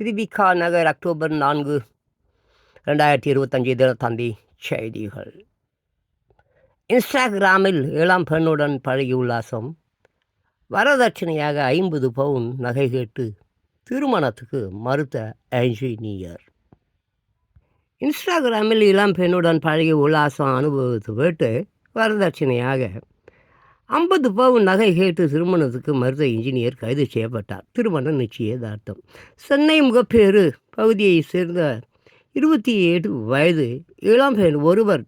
திருவிகா நகர் October நான்கு ரெண்டாயிரத்தி இருபத்தஞ்சு தினத்தந்தி செய்திகள். இன்ஸ்டாகிராமில் ஏழாம் பெண்ணுடன் பழகி உல்லாசம். வரதட்சணையாக ஐம்பது பவுன் நகை கேட்டு திருமணத்துக்கு மறுத்த என்ஜினியர் இன்ஸ்டாகிராமில் இளம் பெண்ணுடன் பழகி உல்லாசம் அனுபவித்து விட்டு வரதட்சணையாக ஐம்பது பவுன் நகை கேட்டு திருமணத்துக்கு மருத்துவ இன்ஜினியர் கைது செய்யப்பட்டார். திருமணம் நிச்சயதார்த்தம். சென்னை முகப்பேறு பகுதியைச் சேர்ந்த இருபத்தி ஏழு வயது இளம்பெண் ஒருவர்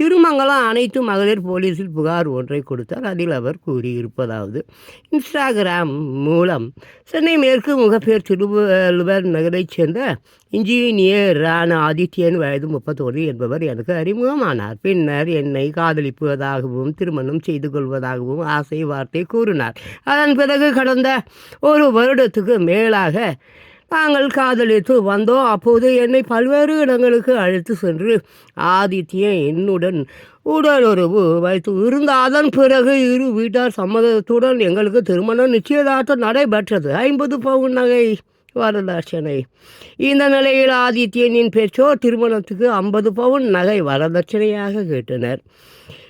திருமங்கலம் அனைத்து மகளிர் போலீஸில் புகார் ஒன்றை கொடுத்தார். அதில் அவர் கூறியிருப்பதாவது இன்ஸ்டாகிராம் மூலம் சென்னை மேற்கு முகப்பேர் திருவள்ளுவர் நகரைச் சேர்ந்த இன்ஜினியர் ராணா ஆதித்யன் வயது முப்பத்தோரு என்பவர் எனக்கு அறிமுகமானார். பின்னர் என்னை காதலிப்பதாகவும் திருமணம் செய்து கொள்வதாகவும் ஆசை வார்த்தை கூறினார். அதன் பிறகு கடந்த ஒரு வருடத்துக்கு மேலாக நாங்கள் காதலித்து வந்தோம் அப்போது என்னை பல்வேறு இடங்களுக்கு அழைத்து சென்று ஆதித்யன் என்னுடன் உடலுறவு வைத்து இருந்த அதன் பிறகு இரு வீட்டார் சம்மதத்துடன் எங்களுக்கு திருமணம் நிச்சயதார்த்தம் நடைபெற்றது. ஐம்பது பவுன் நகை வரதட்சணை. இந்த நிலையில் ஆதித்யனின் பெற்றோர் திருமணத்துக்கு ஐம்பது பவுன் நகை வரதட்சணையாக கேட்டனர்.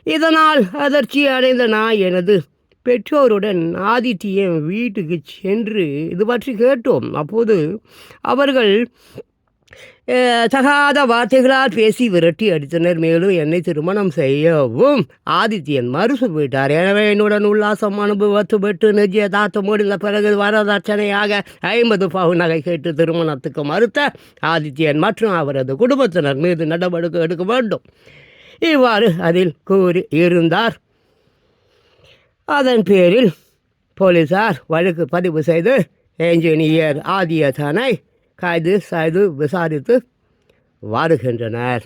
இதனால் அதிர்ச்சி அடைந்த நான் எனது பெற்றோருடன் ஆதித்யன் வீட்டுக்கு சென்று இது பற்றி கேட்டோம். அப்போது அவர்கள் தகாத வார்த்தைகளால் பேசி விரட்டி அடித்தனர். மேலும் என்னை திருமணம் செய்யவும் ஆதித்யன் மறுசு போயிட்டார் எனவே என்னுடன் உல்லாசம் அனுபவத்து பெற்று நிச்சயதார்த்தம் முடிந்த பிறகு வரதட்சணையாக ஐம்பது பவு நகை கேட்டு திருமணத்துக்கு மறுத்த ஆதித்யன் மற்றும் அவரது குடும்பத்தினர் மீது நடவடிக்கை எடுக்க வேண்டும். இவ்வாறு அதில் கூறி இருந்தார். அதன் பேரில் போலீசார் வழக்கு பதிவு செய்து என்ஜினியர் ஆதியதனை கைது செய்து விசாரித்து வருகின்றனர்.